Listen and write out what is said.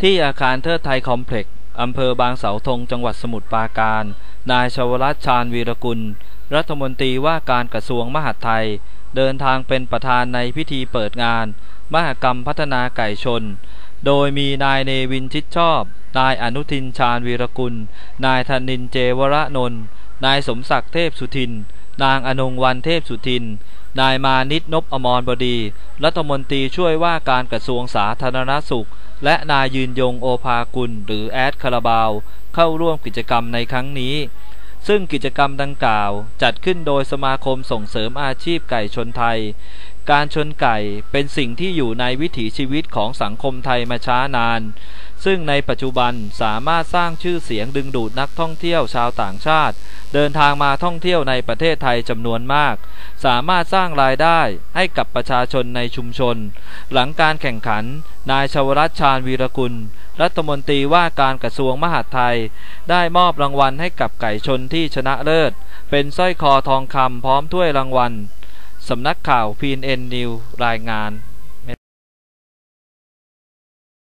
ที่อาคารเทิดไทยคอมเพล็กซ์อำเภอบางเสาธงจังหวัดสมุทรปราการ นายชวรัตน์ชาญวีรกุล รัฐมนตรีว่าการกระทรวงมหาดไทย เดินทางเป็นประธานในพิธีเปิดงาน มหกรรมพัฒนาไก่ชน โดยมีนายเนวินชิดชอบ นายอนุทินชาญวีรกุล นายธนินเจวระนนท์นายสมศักดิ์เทพสุทิน นางอนงวันเทพสุทิน นายมานิดนบอมรบดี รัฐมนตรีช่วยว่าการกระทรวงสาธารณสุข และนายยืนยงโอภากุล หรือแอดคาราบาว เข้าร่วมกิจกรรมในครั้งนี้ ซึ่งกิจกรรมดังกล่าว จัดขึ้นโดยสมาคมส่งเสริมอาชีพไก่ชนไทย การชนไก่เป็นสิ่งที่อยู่ในวิถีชีวิตของสังคมไทยมาช้านาน ซึ่งในปัจจุบันสามารถสร้างชื่อเสียงดึงดูดนักท่องเที่ยวชาวต่างชาติ เดินทางมาท่องเที่ยวในประเทศไทยจำนวนมาก สามารถสร้างรายได้ให้กับประชาชนในชุมชน หลังการแข่งขัน นายชวรัตชาญวีรกุล รัฐมนตรีว่าการกระทรวงมหาดไทย ได้มอบรางวัลให้กับไก่ชนที่ชนะเลิศ เป็นสร้อยคอทองคำพร้อมถ้วยรางวัลสำนักข่าว PNN News รายงาน